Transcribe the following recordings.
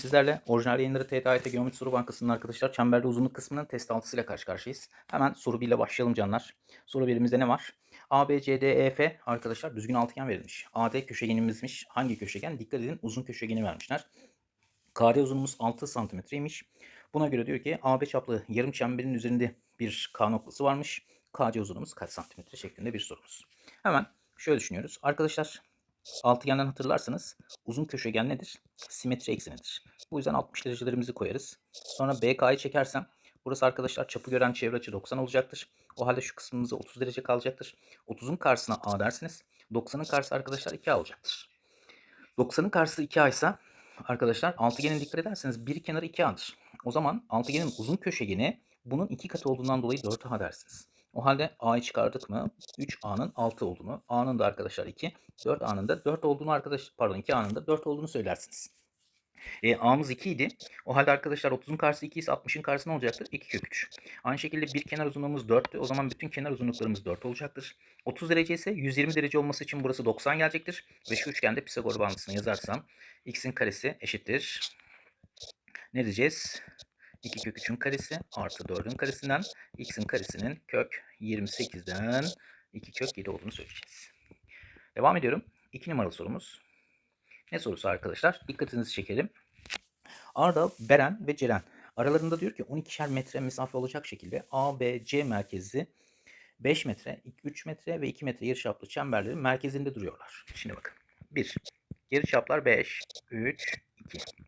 sizlerle orijinal yayınları TTAYT Geometri Soru Bankası'nın arkadaşlar çemberli uzunluk kısmının test 6'sıyla karşı karşıyayız. Hemen soru 1 ile başlayalım canlar. Soru 1'imizde ne var? A, B, C, D, E, F arkadaşlar düzgün altıgen verilmiş. AD köşegenimizmiş. Hangi köşegen? Dikkat edin uzun köşegeni vermişler. KD uzunluğumuz 6 santimetreymiş. Buna göre diyor ki AB çaplı yarım çemberin üzerinde bir K noktası varmış. KC uzunluğumuz kaç santimetre şeklinde bir sorumuz. Hemen şöyle düşünüyoruz. Arkadaşlar altıgenden hatırlarsanız uzun köşegen nedir? Simetri eksenidir. Bu yüzden 60 derecelerimizi koyarız. Sonra BK'yı çekersem burası arkadaşlar çapı gören çevre açı 90 olacaktır. O halde şu kısmımızda 30 derece kalacaktır. 30'un karşısına A dersiniz. 90'ın karşısı arkadaşlar 2A olacaktır. 90'ın karşısı 2A ise arkadaşlar altıgenin dikkat ederseniz bir kenarı 2A'dır. O zaman altıgenin uzun köşegeni bunun iki katı olduğundan dolayı 4A dersiniz. O halde A'yı çıkardık mı 3A'nın 6 olduğunu, A'nın da arkadaşlar 2, 4A'nın da 4 olduğunu arkadaş pardon 2A'nın da 4 olduğunu söylersiniz. E, A'mız 2 idi. O halde arkadaşlar 30'un karşısı 2 ise 60'ın karşısı ne olacaktır? 2 kök 3. Aynı şekilde bir kenar uzunluğumuz 4'tü. O zaman bütün kenar uzunluklarımız 4 olacaktır. 30 derece ise 120 derece olması için burası 90 gelecektir. Ve şu üçgende Pisagor bağıntısını yazarsam x'in karesi eşittir. Ne diyeceğiz? 2 kök 3'ün karesi artı 4'ün karesinden x'in karesinin kök 28'den 2 kök 7 olduğunu söyleyeceğiz. Devam ediyorum. 2 numaralı sorumuz. Ne sorusu arkadaşlar? Dikkatinizi çekelim. Arda, Beren ve Ceren aralarında diyor ki 12'şer metre mesafe olacak şekilde A, B, C merkezi 5 metre, 3 metre ve 2 metre yarıçaplı çemberlerin merkezinde duruyorlar. Şimdi bakın. 1. Yarıçaplar 5, 3, 2.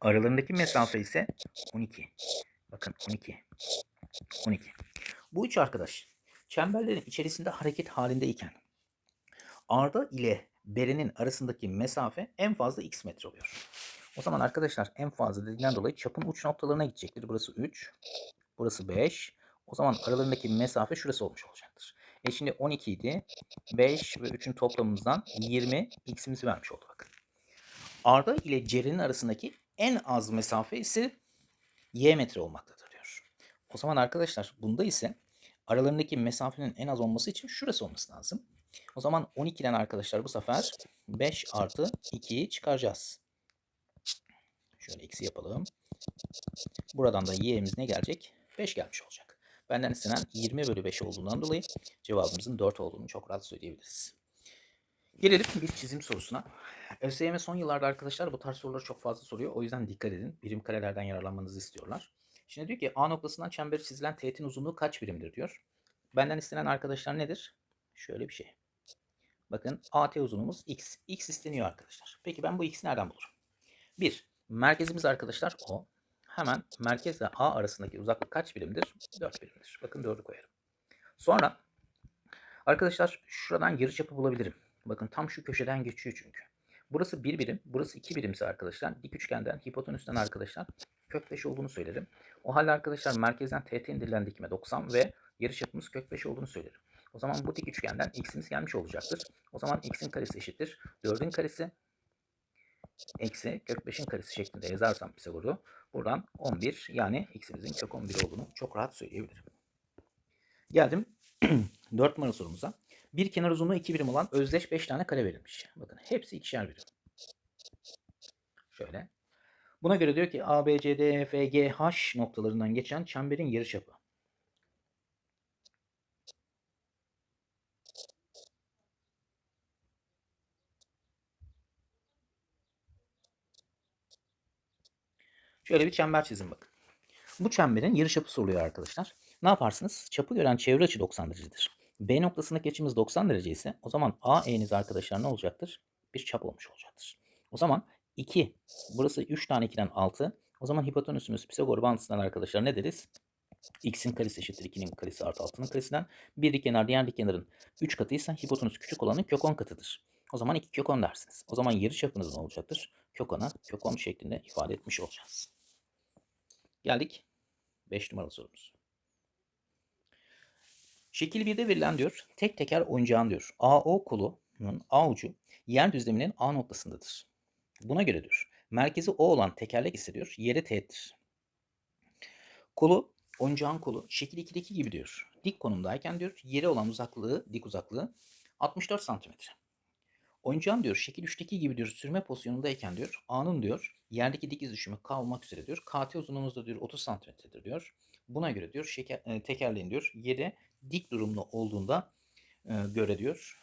Aralarındaki mesafe ise 12. Bakın 12. 12. Bu üç arkadaş çemberlerin içerisinde hareket halindeyken Arda ile Beren'in arasındaki mesafe en fazla x metre oluyor. O zaman arkadaşlar en fazla dediğinden dolayı çapın uç noktalarına gidecektir. Burası 3, burası 5. O zaman aralarındaki mesafe şurası olmuş olacaktır. E şimdi 12 idi. 5 ve 3'ün toplamımızdan 20 x'imizi vermiş oldu bakın. Arda ile Ceren'in arasındaki en az mesafe ise y metre olmaktadır diyor. O zaman arkadaşlar bunda ise aralarındaki mesafenin en az olması için şurası olması lazım. O zaman 12'den arkadaşlar bu sefer 5 artı 2'yi çıkaracağız. Şöyle eksi yapalım. Buradan da y'miz ne gelecek? 5 gelmiş olacak. Benden istenen 20 bölü 5 olduğundan dolayı cevabımızın 4 olduğunu çok rahat söyleyebiliriz. Gelelim bir çizim sorusuna. ÖSYM son yıllarda arkadaşlar bu tarz soruları çok fazla soruyor. O yüzden dikkat edin. Birim karelerden yararlanmanızı istiyorlar. Şimdi diyor ki A noktasından çemberi çizilen teğetin uzunluğu kaç birimdir diyor. Benden istenen arkadaşlar nedir? Şöyle bir şey. Bakın AT uzunluğumuz x. x isteniyor arkadaşlar. Peki ben bu x'i nereden bulurum? 1. Merkezimiz arkadaşlar O. Hemen merkezle A arasındaki uzaklık kaç birimdir? 4 birimdir. Bakın 4'ü koyarım. Sonra arkadaşlar şuradan yarıçapı bulabilirim. Bakın tam şu köşeden geçiyor çünkü. Burası 1 birim, burası 2 birimse arkadaşlar dik üçgenden hipotenüsten arkadaşlar kök 5 olduğunu söylerim. O halde arkadaşlar merkezden teğet indirilen dikme 90 ve yarıçapımız kök 5 olduğunu söylerim. O zaman bu dik üçgenden x'imiz gelmiş olacaktır. O zaman x'in karesi eşittir. 4'ün karesi eksi kök 5'in karesi şeklinde yazarsam Pisagor'u buradan 11 yani x'imizin kök 11 olduğunu çok rahat söyleyebilirim. Geldim 4 numaralı sorumuza. Bir kenar uzunluğu 2 birim olan özdeş 5 tane kare verilmiş. Bakın hepsi ikişer birim. Şöyle. Buna göre diyor ki A, B, C, D, E, F, G, H noktalarından geçen çemberin yarıçapı. Şöyle bir çember çizin bakın. Bu çemberin yarıçapı soruluyor arkadaşlar. Ne yaparsınız? Çapı gören çevre açı 90 derecedir. B noktasındaki açımız 90 derece ise o zaman AE'niz arkadaşlar ne olacaktır? Bir çap olmuş olacaktır. O zaman 2, burası 3 tane 2'den 6. O zaman hipotenüsümüz Pisagor bağıntısından arkadaşlar ne deriz? X'in karesi eşittir 2'nin karesi artı 6'nın karesinden. Bir dik kenar diğer dik kenarın 3 katıysa hipotenüs küçük olanın kök 10 katıdır. O zaman 2 kök 10 dersiniz. O zaman yarı çapınız ne olacaktır? Kök 10'a kök 10 şeklinde ifade etmiş olacağız. Geldik 5 numaralı sorumuz. Şekil 1'de verilen diyor tek teker oyuncağın diyor AO kolunun A ucu yer düzleminin A noktasındadır. Buna göre diyor merkezi O olan tekerlek ise diyor yere teğettir. Kolu oyuncağın kolu şekil 2'deki gibi diyor dik konumdayken diyor yere olan uzaklığı dik uzaklığı 64 santimetre. Oyuncağın diyor şekil 3'teki gibi diyor sürme pozisyonundayken diyor A'nın diyor yerdeki dik iz düşümü K olmak üzere diyor. KT uzunluğumuz da diyor 30 santimetredir diyor. Buna göre diyor şeker, e, tekerleğin diyor yere dik durumlu olduğunda e, göre diyor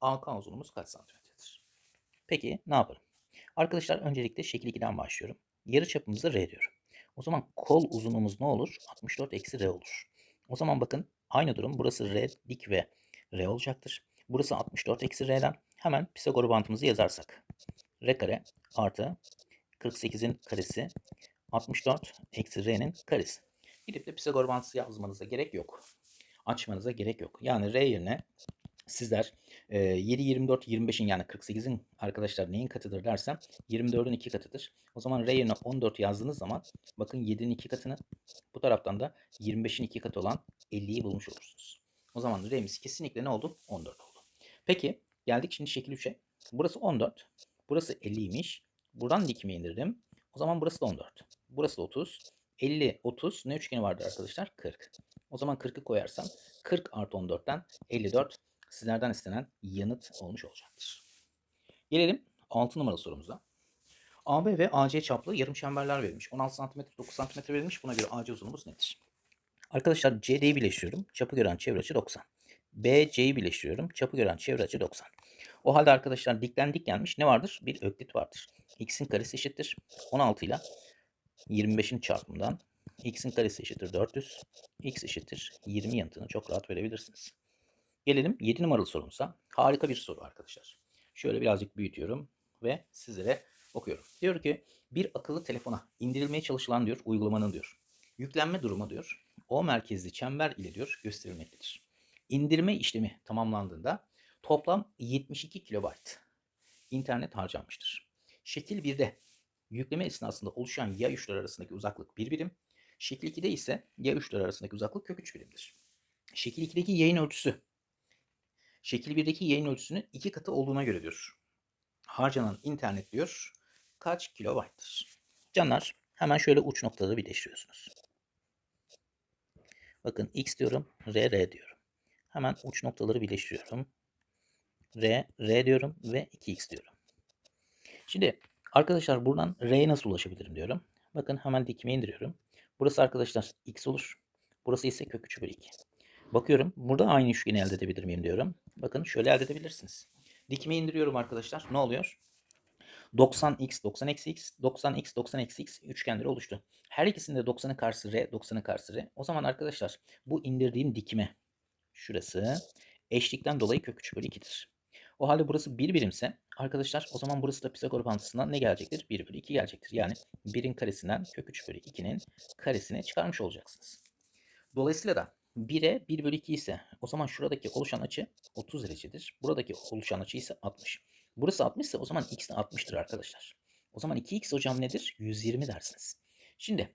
AK uzunluğumuz kaç santimetredir? Peki ne yapalım? Arkadaşlar öncelikle şekil 2'den başlıyorum. Yarı çapımızı R diyorum. O zaman kol uzunluğumuz ne olur? 64 eksi R olur. O zaman bakın aynı durum. Burası R dik ve R olacaktır. Burası 64 eksi R'den. Hemen Pisagor bantımızı yazarsak. R kare artı 48'in karesi 64 eksi R'nin karesi. Gidip de Pisagor bantısı yazmanıza gerek yok. Açmanıza gerek yok. Yani R yerine sizler e, 7, 24, 25'in yani 48'in arkadaşlar neyin katıdır dersem 24'ün 2 katıdır. O zaman R yerine 14 yazdığınız zaman bakın 7'nin 2 katını bu taraftan da 25'in 2 katı olan 50'yi bulmuş olursunuz. O zaman R'miz kesinlikle ne oldu? 14 oldu. Peki geldik şimdi şekil 3'e. Burası 14. Burası 50'ymiş. Buradan dikimi indirdim. O zaman burası da 14. Burası da 30. 50, 30 ne üçgeni vardı arkadaşlar? 40. O zaman 40'ı koyarsam 40 artı 14'ten 54 sizlerden istenen yanıt olmuş olacaktır. Gelelim 6 numaralı sorumuza. AB ve AC çaplı yarım çemberler verilmiş. 16 cm, 9 cm verilmiş. Buna göre AC uzunluğumuz nedir? Arkadaşlar CD'yi birleştiriyorum. Çapı gören çevre açı 90. BC'yi birleştiriyorum. Çapı gören çevre açı 90. O halde arkadaşlar dikten dik gelmiş. Ne vardır? Bir öklit vardır. X'in karesi eşittir. 16 ile 25'in çarpımından x'in karesi eşittir 400. x eşittir 20 yanıtını çok rahat verebilirsiniz. Gelelim 7 numaralı sorumuza. Harika bir soru arkadaşlar. Şöyle birazcık büyütüyorum ve sizlere okuyorum. Diyor ki bir akıllı telefona indirilmeye çalışılan diyor uygulamanın diyor. Yüklenme durumu diyor. O merkezli çember ile diyor gösterilmektedir. İndirme işlemi tamamlandığında toplam 72 kilobayt internet harcanmıştır. Şekil 1'de yükleme esnasında oluşan ya uçlar arasındaki uzaklık 1 birim. Şekil 2'de ise ya uçlar arasındaki uzaklık kök 3 birimdir. Şekil 2'deki yayın ölçüsü şekil 1'deki yayın ölçüsünün iki katı olduğuna göre diyor. Harcanan internet diyor kaç kilobayttır? Canlar hemen şöyle uç noktaları birleştiriyorsunuz. Bakın x diyorum, r, r diyorum. Hemen uç noktaları birleştiriyorum. r, r diyorum ve 2x diyorum. Şimdi arkadaşlar buradan r'ye nasıl ulaşabilirim diyorum. Bakın hemen dikme indiriyorum. Burası arkadaşlar x olur. Burası ise kök 3 bölü 2. Bakıyorum burada aynı üçgeni elde edebilir miyim diyorum. Bakın şöyle elde edebilirsiniz. Dikme indiriyorum arkadaşlar. Ne oluyor? 90x, 90 eksi x, 90x, 90 eksi x üçgenleri oluştu. Her ikisinde 90'ın karşısı r, 90'ın karşısı r. O zaman arkadaşlar bu indirdiğim dikme şurası eşlikten dolayı kök 3 bölü 2'dir. O halde burası 1 birimse arkadaşlar o zaman burası da Pisagor bağıntısından ne gelecektir? 1 bölü 2 gelecektir. Yani 1'in karesinden kök 3 bölü 2'nin karesini çıkarmış olacaksınız. Dolayısıyla da 1'e 1 bölü 2 ise o zaman şuradaki oluşan açı 30 derecedir. Buradaki oluşan açı ise 60. Burası 60 ise o zaman x de 60'tır arkadaşlar. O zaman 2x hocam nedir? 120 dersiniz. Şimdi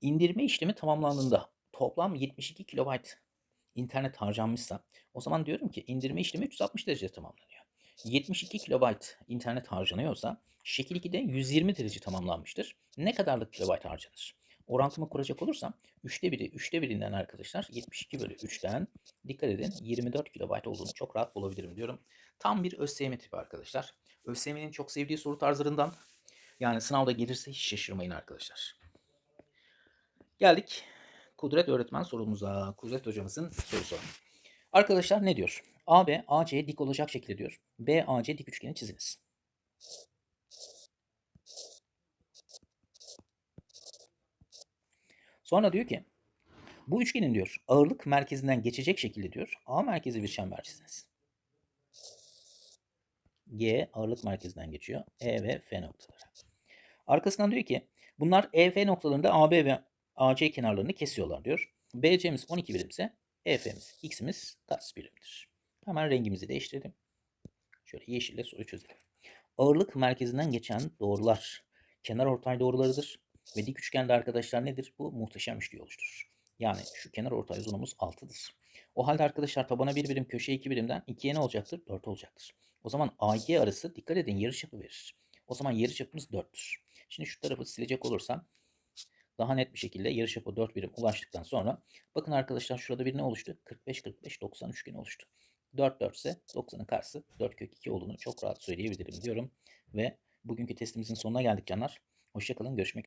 indirme işlemi tamamlandığında toplam 72 kilobayt internet harcanmışsa o zaman diyorum ki indirme işlemi 360 derece tamamlanıyor. 72 kilobayt internet harcanıyorsa şekil 2'de 120 derece tamamlanmıştır. Ne kadarlık kilobayt harcanır? orantımı kuracak olursam 3'te 1'i 3'te 1'inden arkadaşlar 72 bölü 3'ten dikkat edin 24 kilobayt olduğunu çok rahat bulabilirim diyorum. Tam bir ÖSYM tipi arkadaşlar. ÖSYM'nin çok sevdiği soru tarzlarından yani sınavda gelirse hiç şaşırmayın arkadaşlar. Geldik Kudret öğretmen sorumuza. Kudret hocamızın sorusu. Arkadaşlar ne diyor? AB AC dik olacak şekilde diyor. BAC dik üçgeni çiziniz. Sonra diyor ki bu üçgenin diyor ağırlık merkezinden geçecek şekilde diyor A merkezi bir çember çiziniz. G ağırlık merkezinden geçiyor. E ve F noktaları. Arkasından diyor ki bunlar E, F noktalarında AB ve AC kenarlarını kesiyorlar diyor. BC'miz 12 birimse EF'miz, X'imiz kaç birimdir? Hemen rengimizi değiştirelim. Şöyle yeşille soru çözelim. Ağırlık merkezinden geçen doğrular kenar ortay doğrularıdır. Ve dik üçgende arkadaşlar nedir? Bu muhteşem üçlü oluşturur. Yani şu kenar ortay uzunluğumuz 6'dır. O halde arkadaşlar tabana bir birim, köşe iki birimden 2'ye ne olacaktır? 4 olacaktır. O zaman AG arası dikkat edin yarıçapı verir. O zaman yarıçapımız 4'tür. Şimdi şu tarafı silecek olursam daha net bir şekilde yarıçapı 4 birim ulaştıktan sonra bakın arkadaşlar şurada bir ne oluştu? 45 45 90 üçgeni oluştu. 4 4 ise 90'ın karşısı 4 kök 2 olduğunu çok rahat söyleyebilirim diyorum. Ve bugünkü testimizin sonuna geldik canlar. Hoşçakalın görüşmek